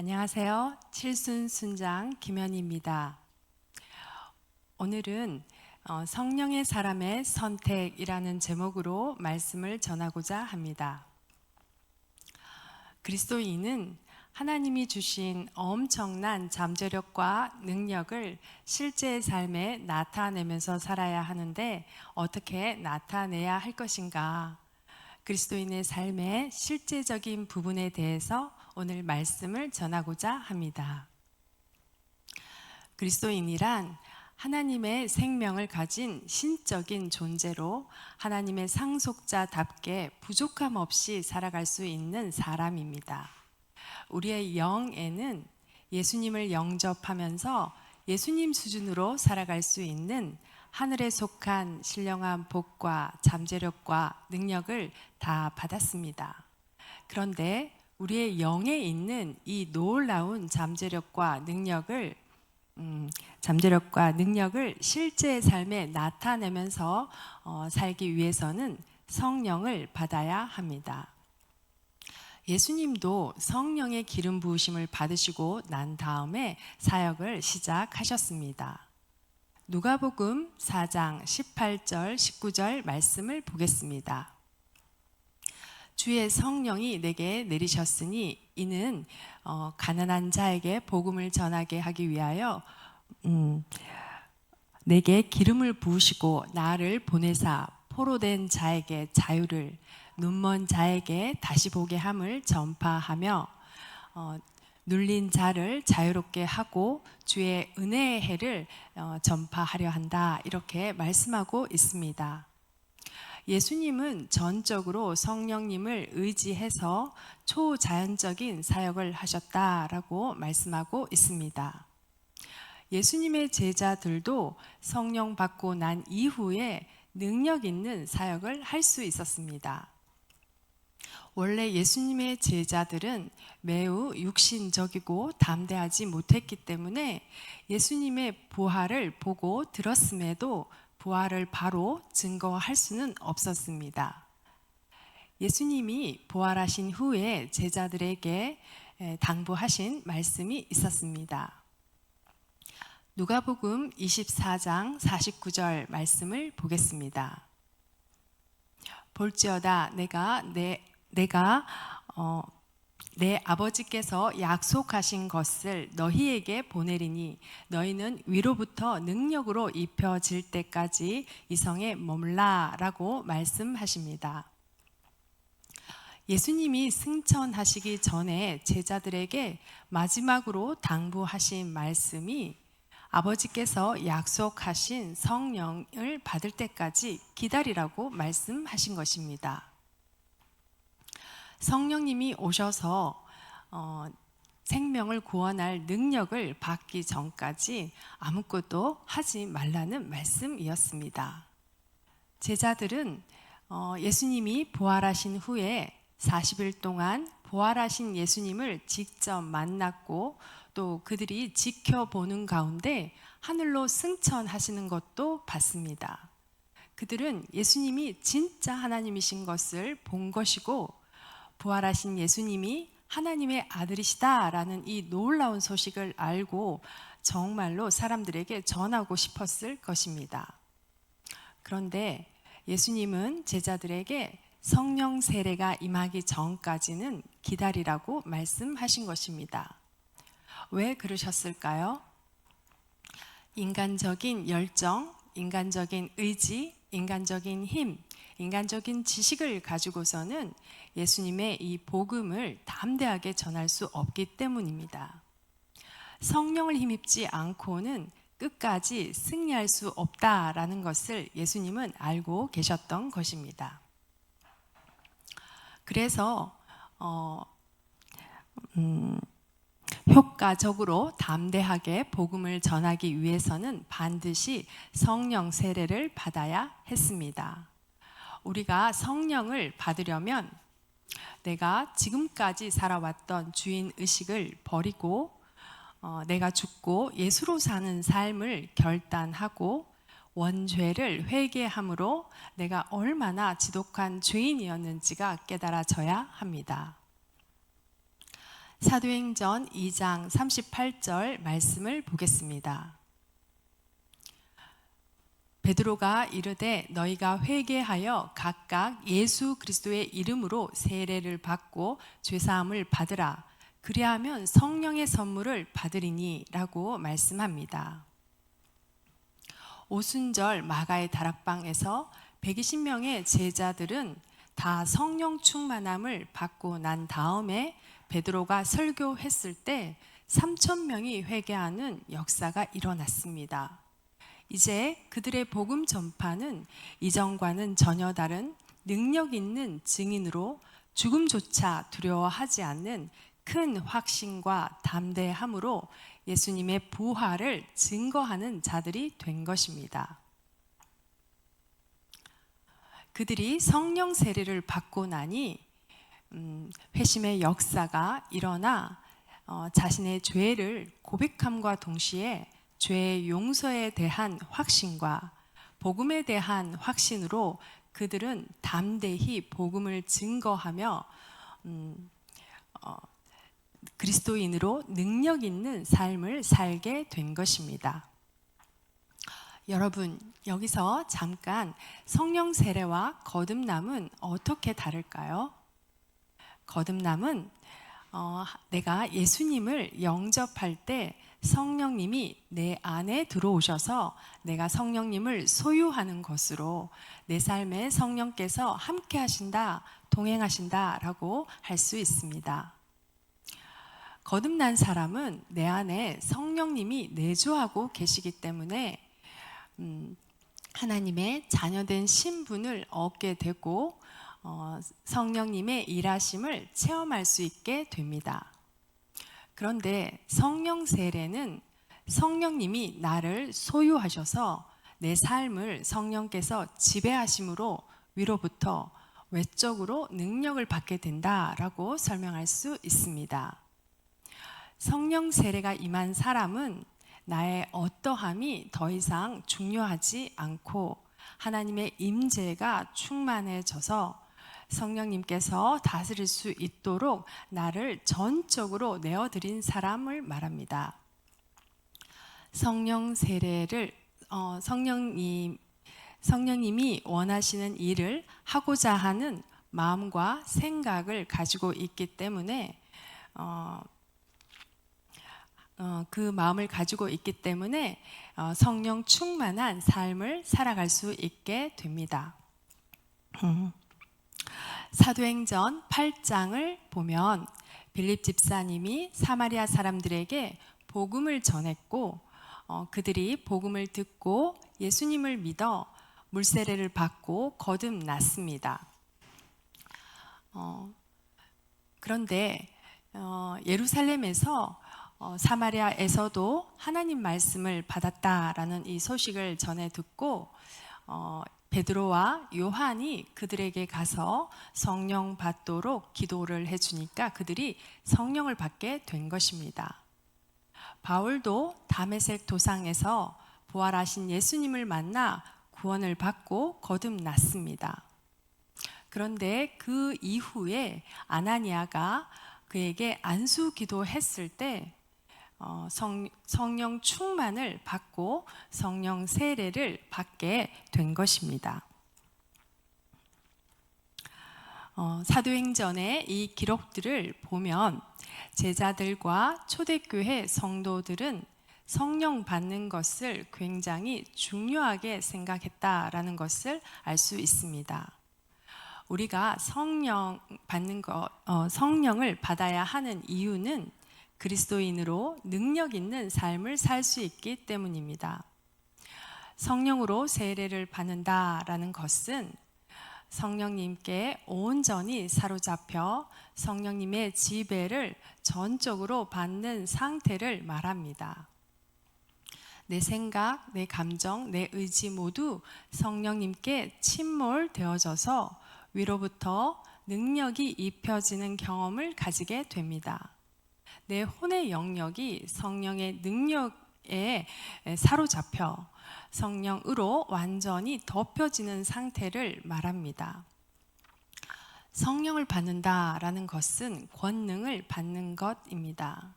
안녕하세요. 칠순 순장 김현입니다. 오늘은 어, 성령의 사람의 선택이라는 제목으로 말씀을 전하고자 합니다. 그리스도인은 하나님이 주신 엄청난 잠재력과 능력을 실제 삶에 나타내면서 살아야 하는데 어떻게 나타내야 할 것인가? 그리스도인의 삶의 실제적인 부분에 대해서 오늘 말씀을 전하고자 합니다. 그리스도인이란 하나님의 생명을 가진 신적인 존재로 하나님의 상속자답게 부족함 없이 살아갈 수 있는 사람입니다. 우리의 영에는 예수님을 영접하면서 예수님 수준으로 살아갈 수 있는 하늘에 속한 신령한 복과 잠재력과 능력을 다 받았습니다. 그런데 우리의 영에 있는 이 놀라운 잠재력과 능력을 음, 잠재력과 능력을 실제 삶에 나타내면서 어, 살기 위해서는 성령을 받아야 합니다. 예수님도 성령의 기름 부으심을 받으시고 난 다음에 사역을 시작하셨습니다. 누가복음 4장 18절 19절 말씀을 보겠습니다. 주의 성령이 내게 내리셨으니 이는 어, 가난한 자에게 복음을 전하게 하기 위하여 음, 내게 기름을 부으시고 나를 보내사 포로된 자에게 자유를 눈먼 자에게 다시 보게 함을 전파하며 어, 눌린 자를 자유롭게 하고 주의 은혜의 해를 어, 전파하려 한다 이렇게 말씀하고 있습니다. 예수님은 전적으로 성령님을 의지해서 초자연적인 사역을 하셨다라고 말씀하고 있습니다. 예수님의 제자들도 성령 받고 난 이후에 능력 있는 사역을 할 수 있었습니다. 원래 예수님의 제자들은 매우 육신적이고 담대하지 못했기 때문에 예수님의 부활을 보고 들었음에도 부활을 바로 증거할 수는 없었습니다. 예수님이 부활하신 후에 제자들에게 당부하신 말씀이 있었습니다. 누가복음 24장 49절 말씀을 보겠습니다. 볼지어다 내가 내 내가 어, 내 아버지께서 약속하신 것을 너희에게 보내리니 너희는 위로부터 능력으로 입혀질 때까지 이 성에 머물라라고 말씀하십니다. 예수님이 승천하시기 전에 제자들에게 마지막으로 당부하신 말씀이 아버지께서 약속하신 성령을 받을 때까지 기다리라고 말씀하신 것입니다. 성령님이 오셔서 어, 생명을 구원할 능력을 받기 전까지 아무것도 하지 말라는 말씀이었습니다. 제자들은 어, 예수님이 부활하신 후에 40일 동안 부활하신 예수님을 직접 만났고 또 그들이 지켜보는 가운데 하늘로 승천하시는 것도 봤습니다. 그들은 예수님이 진짜 하나님이신 것을 본 것이고 부활하신 예수님이 하나님의 아들이시다라는 이 놀라운 소식을 알고 정말로 사람들에게 전하고 싶었을 것입니다. 그런데 예수님은 제자들에게 성령 세례가 임하기 전까지는 기다리라고 말씀하신 것입니다. 왜 그러셨을까요? 인간적인 열정, 인간적인 의지, 인간적인 힘, 인간적인 지식을 가지고서는 예수님의 이 복음을 담대하게 전할 수 없기 때문입니다. 성령을 힘입지 않고는 끝까지 승리할 수 없다라는 것을 예수님은 알고 계셨던 것입니다. 그래서 어, 음, 효과적으로 담대하게 복음을 전하기 위해서는 반드시 성령 세례를 받아야 했습니다. 우리가 성령을 받으려면 내가 지금까지 살아왔던 주인 의식을 버리고 어, 내가 죽고 예수로 사는 삶을 결단하고 원죄를 회개함으로 내가 얼마나 지독한 죄인이었는지가 깨달아져야 합니다. 사도행전 2장 38절 말씀을 보겠습니다. 베드로가 이르되 너희가 회개하여 각각 예수 그리스도의 이름으로 세례를 받고 죄 사함을 받으라 그리하면 성령의 선물을 받으리니라고 말씀합니다. 오순절 마가의 다락방에서 120명의 제자들은 다 성령 충만함을 받고 난 다음에 베드로가 설교했을 때 3천 명이 회개하는 역사가 일어났습니다. 이제 그들의 복음 전파는 이전과는 전혀 다른 능력 있는 증인으로 죽음조차 두려워하지 않는 큰 확신과 담대함으로 예수님의 부활을 증거하는 자들이 된 것입니다. 그들이 성령 세례를 받고 나니 음, 회심의 역사가 일어나 어, 자신의 죄를 고백함과 동시에 죄의 용서에 대한 확신과 복음에 대한 확신으로 그들은 담대히 복음을 증거하며 음, 어, 그리스도인으로 능력 있는 삶을 살게 된 것입니다. 여러분, 여기서 잠깐 성령 세례와 거듭남은 어떻게 다를까요? 거듭남은 어, 내가 예수님을 영접할 때 성령님이 내 안에 들어오셔서 내가 성령님을 소유하는 것으로 내 삶에 성령께서 함께 하신다, 동행하신다 라고 할 수 있습니다. 거듭난 사람은 내 안에 성령님이 내주하고 계시기 때문에 음, 하나님의 자녀된 신분을 얻게 되고 어, 성령님의 일하심을 체험할 수 있게 됩니다. 그런데 성령 세례는 성령님이 나를 소유하셔서 내 삶을 성령께서 지배하심으로 위로부터 외적으로 능력을 받게 된다라고 설명할 수 있습니다. 성령 세례가 임한 사람은 나의 어떠함이 더 이상 중요하지 않고 하나님의 임재가 충만해져서 성령님께서 다스릴 수 있도록 나를 전적으로 내어드린 사람을 말합니다. 성령 세례를 어, 성령님 성령님이 원하시는 일을 하고자 하는 마음과 생각을 가지고 있기 때문에 어, 어, 그 마음을 가지고 있기 때문에 어, 성령 충만한 삶을 살아갈 수 있게 됩니다. 음. 사도행전 8장을 보면 빌립 집사님이 사마리아 사람들에게 복음을 전했고 어, 그들이 복음을 듣고 예수님을 믿어 물세례를 받고 거듭났습니다. 어, 그런데 어, 예루살렘에서 어, 사마리아에서도 하나님 말씀을 받았다라는 이 소식을 전해 듣고 어, 베드로와 요한이 그들에게 가서 성령 받도록 기도를 해주니까 그들이 성령을 받게 된 것입니다. 바울도 다메섹 도상에서 부활하신 예수님을 만나 구원을 받고 거듭났습니다. 그런데 그 이후에 아나니아가 그에게 안수 기도했을 때 어, 성, 성령 충만을 받고 성령 세례를 받게 된 것입니다. 어, 사도행전의 이 기록들을 보면 제자들과 초대교회 성도들은 성령 받는 것을 굉장히 중요하게 생각했다라는 것을 알 수 있습니다. 우리가 성령 받는 것, 어, 성령을 받아야 하는 이유는 그리스도인으로 능력 있는 삶을 살 수 있기 때문입니다. 성령으로 세례를 받는다라는 것은 성령님께 온전히 사로잡혀 성령님의 지배를 전적으로 받는 상태를 말합니다. 내 생각, 내 감정, 내 의지 모두 성령님께 침몰되어져서 위로부터 능력이 입혀지는 경험을 가지게 됩니다. 내 혼의 영역이 성령의 능력에 사로잡혀 성령으로 완전히 덮여지는 상태를 말합니다. 성령을 받는다라는 것은 권능을 받는 것입니다.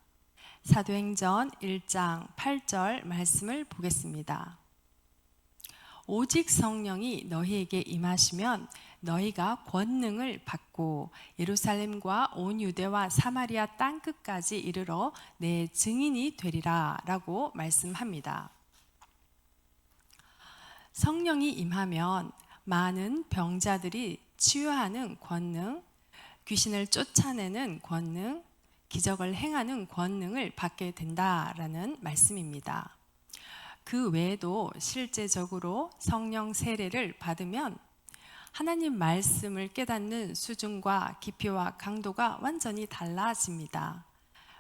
사도행전 1장 8절 말씀을 보겠습니다. 오직 성령이 너희에게 임하시면 너희가 권능을 받고 예루살렘과 온 유대와 사마리아 땅 끝까지 이르러 내 증인이 되리라라고 말씀합니다. 성령이 임하면 많은 병자들이 치유하는 권능, 귀신을 쫓아내는 권능, 기적을 행하는 권능을 받게 된다라는 말씀입니다. 그 외에도 실제적으로 성령 세례를 받으면 하나님 말씀을 깨닫는 수준과 깊이와 강도가 완전히 달라집니다.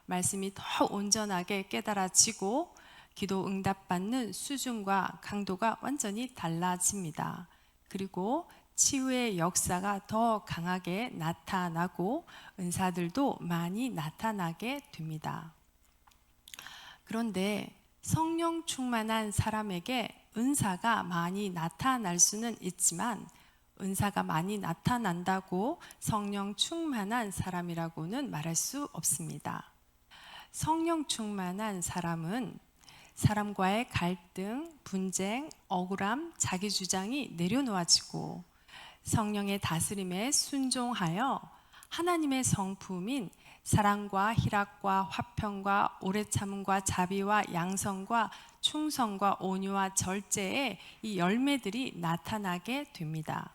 말씀이 더 온전하게 깨달아지고 기도 응답받는 수준과 강도가 완전히 달라집니다. 그리고 치유의 역사가 더 강하게 나타나고 은사들도 많이 나타나게 됩니다. 그런데 성령 충만한 사람에게 은사가 많이 나타날 수는 있지만 은사가 많이 나타난다고 성령 충만한 사람이라고는 말할 수 없습니다. 성령 충만한 사람은 사람과의 갈등, 분쟁, 억울함, 자기 주장이 내려놓아지고 성령의 다스림에 순종하여 하나님의 성품인 사랑과 희락과 화평과 오래 참음과 자비와 양성과 충성과 온유와 절제의 이 열매들이 나타나게 됩니다.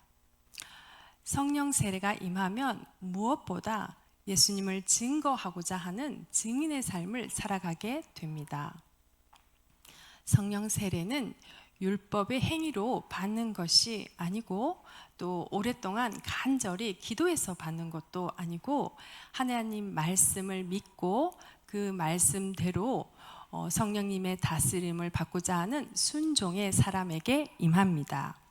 성령 세례가 임하면 무엇보다 예수님을 증거하고자 하는 증인의 삶을 살아가게 됩니다. 성령 세례는 율법의 행위로 받는 것이 아니고 또 오랫동안 간절히 기도해서 받는 것도 아니고 하나님 말씀을 믿고 그 말씀대로 어, 성령님의 다스림을 받고자 하는 순종의 사람에게 임합니다.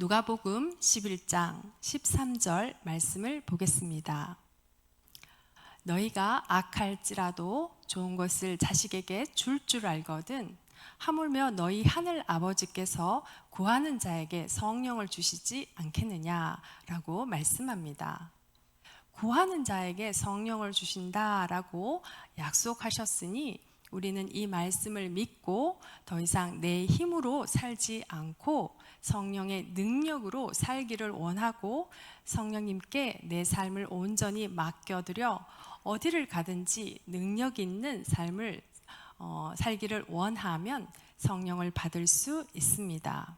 누가복음 11장 13절 말씀을 보겠습니다. 너희가 악할지라도 좋은 것을 자식에게 줄줄 알거든 하물며 너희 하늘 아버지께서 구하는 자에게 성령을 주시지 않겠느냐라고 말씀합니다. 구하는 자에게 성령을 주신다라고 약속하셨으니 우리는 이 말씀을 믿고 더 이상 내 힘으로 살지 않고 성령의 능력으로 살기를 원하고 성령님께 내 삶을 온전히 맡겨드려 어디를 가든지 능력 있는 삶을 어, 살기를 원하면 성령을 받을 수 있습니다.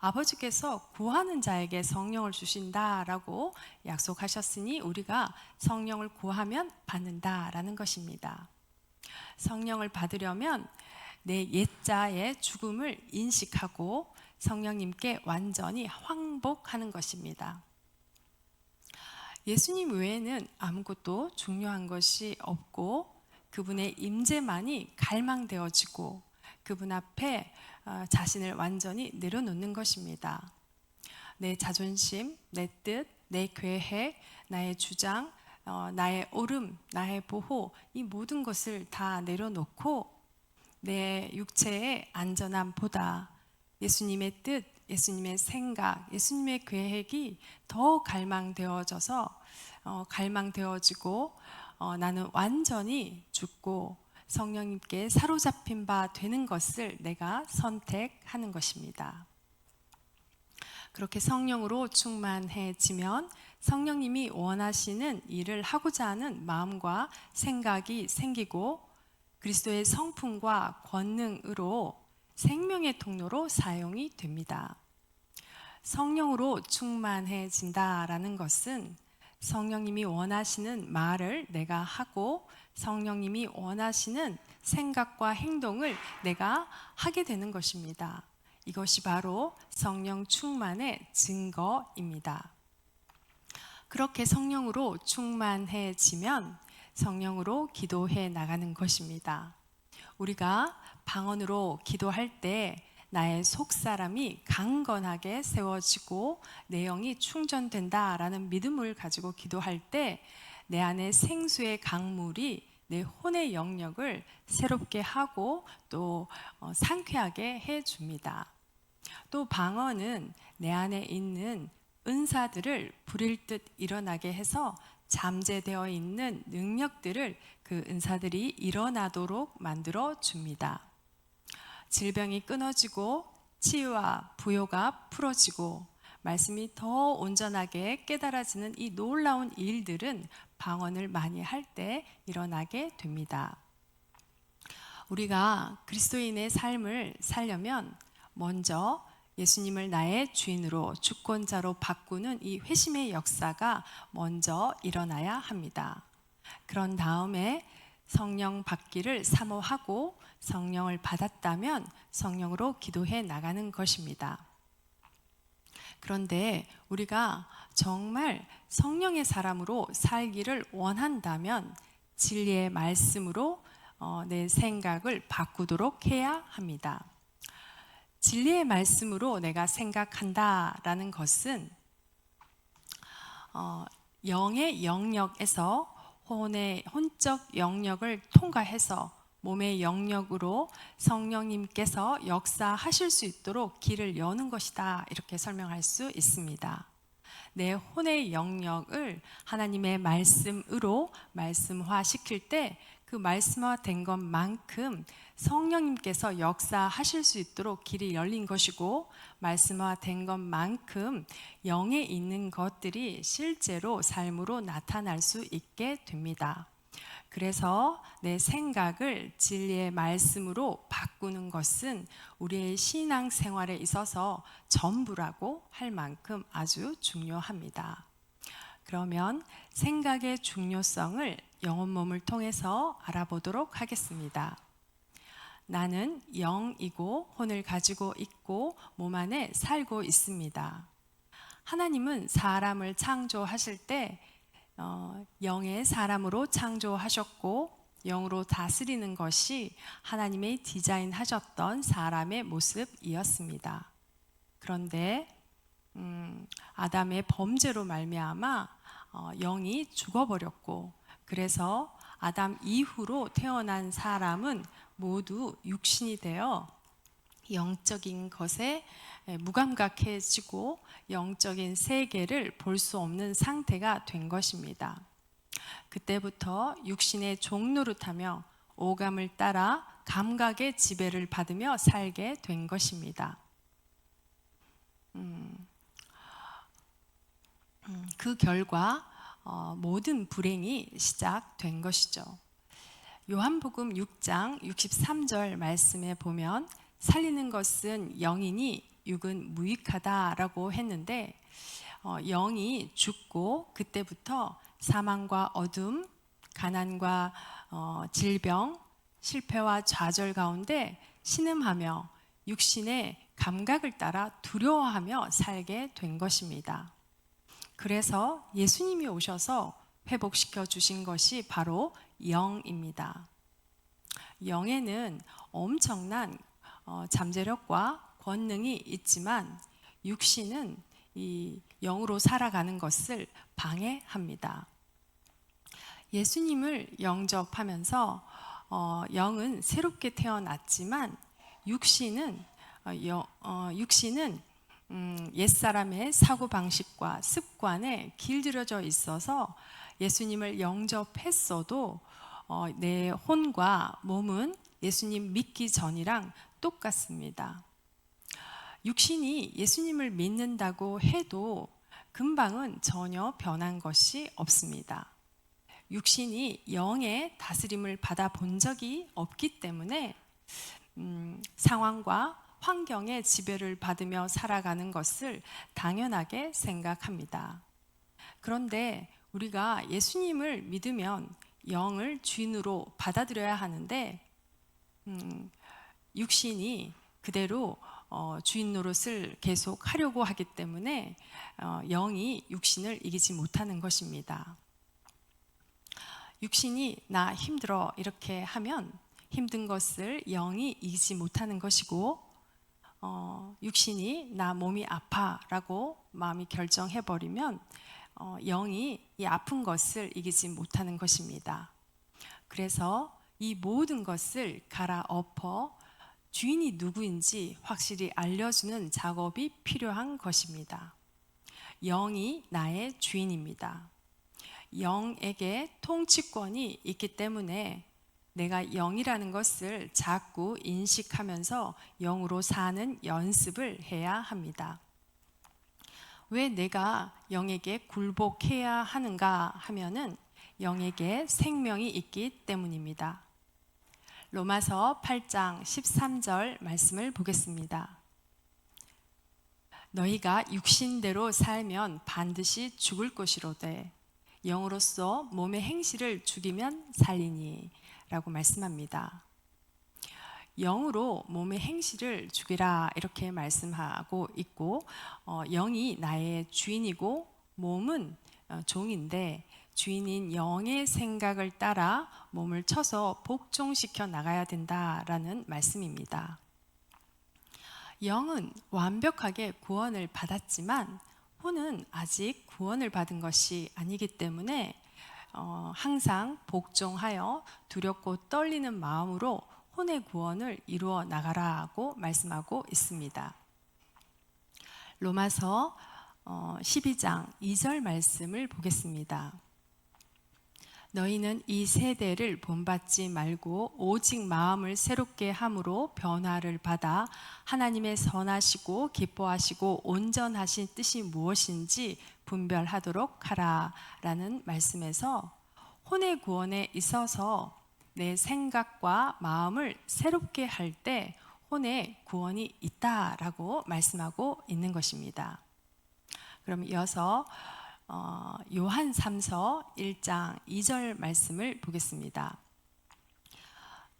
아버지께서 구하는 자에게 성령을 주신다라고 약속하셨으니 우리가 성령을 구하면 받는다라는 것입니다. 성령을 받으려면 내 옛자의 죽음을 인식하고 성령님께 완전히 황복하는 것입니다. 예수님 외에는 아무것도 중요한 것이 없고 그분의 임재만이 갈망되어지고 그분 앞에 어, 자신을 완전히 내려놓는 것입니다. 내 자존심, 내 뜻, 내 계획, 나의 주장, 어, 나의 옳음, 나의 보호 이 모든 것을 다 내려놓고 내 육체의 안전함보다 예수님의 뜻, 예수님의 생각, 예수님의 계획이 더 갈망되어져서 어, 갈망되어지고 어, 나는 완전히 죽고 성령님께 사로잡힌 바 되는 것을 내가 선택하는 것입니다. 그렇게 성령으로 충만해지면 성령님이 원하시는 일을 하고자 하는 마음과 생각이 생기고 그리스도의 성품과 권능으로 생명의 통로로 사용이 됩니다. 성령으로 충만해진다라는 것은 성령님이 원하시는 말을 내가 하고 성령님이 원하시는 생각과 행동을 내가 하게 되는 것입니다. 이것이 바로 성령 충만의 증거입니다. 그렇게 성령으로 충만해지면 성령으로 기도해 나가는 것입니다. 우리가 방언으로 기도할 때 나의 속 사람이 강건하게 세워지고 내 영이 충전된다라는 믿음을 가지고 기도할 때 내 안에 생수의 강물이 내 혼의 영역을 새롭게 하고 또 어, 상쾌하게 해 줍니다. 또 방언은 내 안에 있는 은사들을 부릴 듯 일어나게 해서 잠재되어 있는 능력들을 그 은사들이 일어나도록 만들어 줍니다. 질병이 끊어지고 치유와 부요가 풀어지고 말씀이 더 온전하게 깨달아지는 이 놀라운 일들은 방언을 많이 할 때 일어나게 됩니다. 우리가 그리스도인의 삶을 살려면 먼저 예수님을 나의 주인으로 주권자로 바꾸는 이 회심의 역사가 먼저 일어나야 합니다. 그런 다음에 성령 받기를 사모하고 성령을 받았다면 성령으로 기도해 나가는 것입니다. 그런데 우리가 정말 성령의 사람으로 살기를 원한다면 진리의 말씀으로 어, 내 생각을 바꾸도록 해야 합니다. 진리의 말씀으로 내가 생각한다라는 것은 어, 영의 영역에서 혼의 혼적 영역을 통과해서 몸의 영역으로 성령님께서 역사하실 수 있도록 길을 여는 것이다. 이렇게 설명할 수 있습니다. 내 혼의 영역을 하나님의 말씀으로 말씀화 시킬 때 그 말씀화된 것만큼 성령님께서 역사하실 수 있도록 길이 열린 것이고 말씀화된 것만큼 영에 있는 것들이 실제로 삶으로 나타날 수 있게 됩니다. 그래서 내 생각을 진리의 말씀으로 바꾸는 것은 우리의 신앙 생활에 있어서 전부라고 할 만큼 아주 중요합니다. 그러면 생각의 중요성을 영혼 몸을 통해서 알아보도록 하겠습니다. 나는 영이고 혼을 가지고 있고 몸 안에 살고 있습니다. 하나님은 사람을 창조하실 때 어, 영의 사람으로 창조하셨고 영으로 다스리는 것이 하나님의 디자인하셨던 사람의 모습이었습니다. 그런데 음, 아담의 범죄로 말미암아 어, 영이 죽어버렸고 그래서 아담 이후로 태어난 사람은 모두 육신이 되어 영적인 것에 무감각해지고 영적인 세계를 볼 수 없는 상태가 된 것입니다. 그때부터 육신의 종노릇하며 오감을 따라 감각의 지배를 받으며 살게 된 것입니다. 음, 음, 그 결과 어, 모든 불행이 시작된 것이죠. 요한복음 6장 63절 말씀에 보면 살리는 것은 영이니 육은 무익하다라고 했는데 어, 영이 죽고 그때부터 사망과 어둠, 가난과 어, 질병, 실패와 좌절 가운데 신음하며 육신의 감각을 따라 두려워하며 살게 된 것입니다. 그래서 예수님이 오셔서 회복시켜 주신 것이 바로 영입니다. 영에는 엄청난 어, 잠재력과 권능이 있지만 육신은 이 영으로 살아가는 것을 방해합니다. 예수님을 영접하면서 어, 영은 새롭게 태어났지만 육신은 어, 여, 어, 육신은 음, 옛사람의 사고 방식과 습관에 길들여져 있어서 예수님을 영접했어도 어, 내 혼과 몸은 예수님 믿기 전이랑 똑같습니다. 육신이 예수님을 믿는다고 해도 금방은 전혀 변한 것이 없습니다. 육신이 영의 다스림을 받아 본 적이 없기 때문에 음, 상황과 환경의 지배를 받으며 살아가는 것을 당연하게 생각합니다. 그런데 우리가 예수님을 믿으면 영을 주인으로 받아들여야 하는데 음, 육신이 그대로 어, 주인 노릇을 계속 하려고 하기 때문에 어, 영이 육신을 이기지 못하는 것입니다. 육신이 나 힘들어 이렇게 하면 힘든 것을 영이 이기지 못하는 것이고 어, 육신이 나 몸이 아파라고 마음이 결정해 버리면 어, 영이 이 아픈 것을 이기지 못하는 것입니다. 그래서 이 모든 것을 갈아엎어 주인이 누구인지 확실히 알려주는 작업이 필요한 것입니다. 영이 나의 주인입니다. 영에게 통치권이 있기 때문에 내가 영이라는 것을 자꾸 인식하면서 영으로 사는 연습을 해야 합니다. 왜 내가 영에게 굴복해야 하는가 하면은 영에게 생명이 있기 때문입니다. 로마서 8장 13절 말씀을 보겠습니다. 너희가 육신대로 살면 반드시 죽을 것이로되 영으로서 몸의 행실을 죽이면 살리니 라고 말씀합니다. 영으로 몸의 행실을 죽이라 이렇게 말씀하고 있고 어, 영이 나의 주인이고 몸은 어, 종인데 주인인 영의 생각을 따라 몸을 쳐서 복종시켜 나가야 된다라는 말씀입니다. 영은 완벽하게 구원을 받았지만 혼은 아직 구원을 받은 것이 아니기 때문에 어, 항상 복종하여 두렵고 떨리는 마음으로 혼의 구원을 이루어 나가라고 말씀하고 있습니다. 로마서 어, 12장 2절 말씀을 보겠습니다. 너희는 이 세대를 본받지 말고 오직 마음을 새롭게 함으로 변화를 받아 하나님의 선하시고 기뻐하시고 온전하신 뜻이 무엇인지 분별하도록 하라라는 말씀에서 혼의 구원에 있어서 내 생각과 마음을 새롭게 할 때 혼의 구원이 있다라고 말씀하고 있는 것입니다. 그럼 이어서 어, 요한 3서 1장 2절 말씀을 보겠습니다.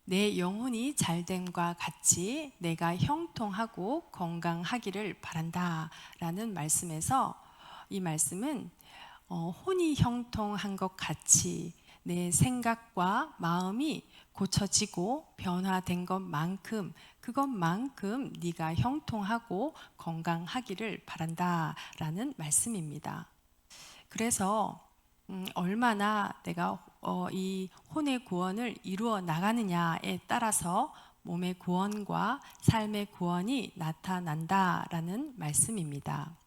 내 영혼이 잘됨과 같이 내가 형통하고 건강하기를 바란다 라는 말씀에서 이 말씀은 어, 혼이 형통한 것 같이 내 생각과 마음이 고쳐지고 변화된 것만큼 그것만큼 네가 형통하고 건강하기를 바란다라는 말씀입니다. 그래서 음, 얼마나 내가 어, 이 혼의 구원을 이루어 나가느냐에 따라서 몸의 구원과 삶의 구원이 나타난다라는 말씀입니다.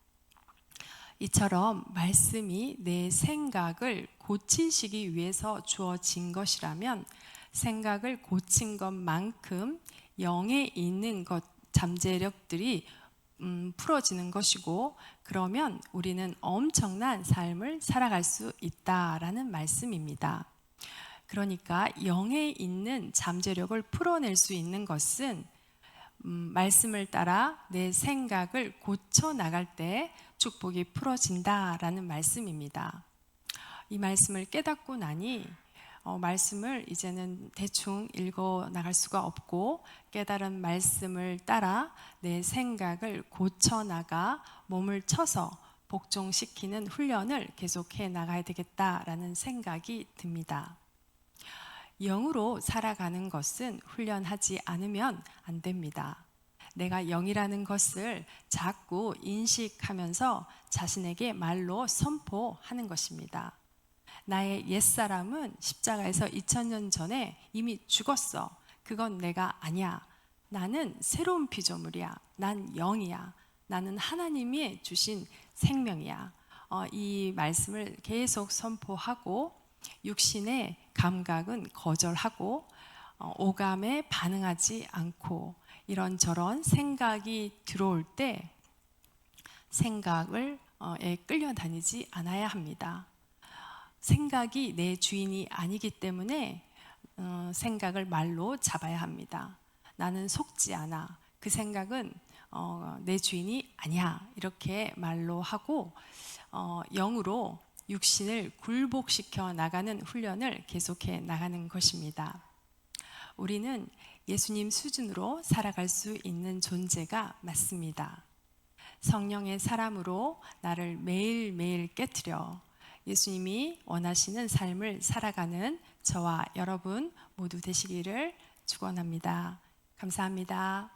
이처럼 말씀이 내 생각을 고치시기 위해서 주어진 것이라면 생각을 고친 것만큼 영에 있는 것 잠재력들이 음, 풀어지는 것이고 그러면 우리는 엄청난 삶을 살아갈 수 있다라는 말씀입니다. 그러니까 영에 있는 잠재력을 풀어낼 수 있는 것은 음, 말씀을 따라 내 생각을 고쳐 나갈 때 축복이 풀어진다라는 말씀입니다. 이 말씀을 깨닫고 나니 어, 말씀을 이제는 대충 읽어 나갈 수가 없고 깨달은 말씀을 따라 내 생각을 고쳐 나가 몸을 쳐서 복종시키는 훈련을 계속해 나가야 되겠다라는 생각이 듭니다. 영으로 살아가는 것은 훈련하지 않으면 안 됩니다. 내가 영이라는 것을 자꾸 인식하면서 자신에게 말로 선포하는 것입니다. 나의 옛사람은 십자가에서 2000년 전에 이미 죽었어. 그건 내가 아니야. 나는 새로운 피조물이야. 난 영이야. 나는 하나님이 주신 생명이야. 어, 이 말씀을 계속 선포하고 육신의 감각은 거절하고 어, 오감에 반응하지 않고 이런저런 생각이 들어올 때 생각을 어, 에 끌려다니지 않아야 합니다. 생각이 내 주인이 아니기 때문에 어, 생각을 말로 잡아야 합니다. 나는 속지 않아. 그 생각은 어, 내 주인이 아니야. 이렇게 말로 하고 어, 영으로 육신을 굴복시켜 나가는 훈련을 계속해 나가는 것입니다. 우리는 예수님 수준으로 살아갈 수 있는 존재가 맞습니다. 성령의 사람으로 나를 매일매일 깨뜨려 예수님이 원하시는 삶을 살아가는 저와 여러분 모두 되시기를 축원합니다. 감사합니다.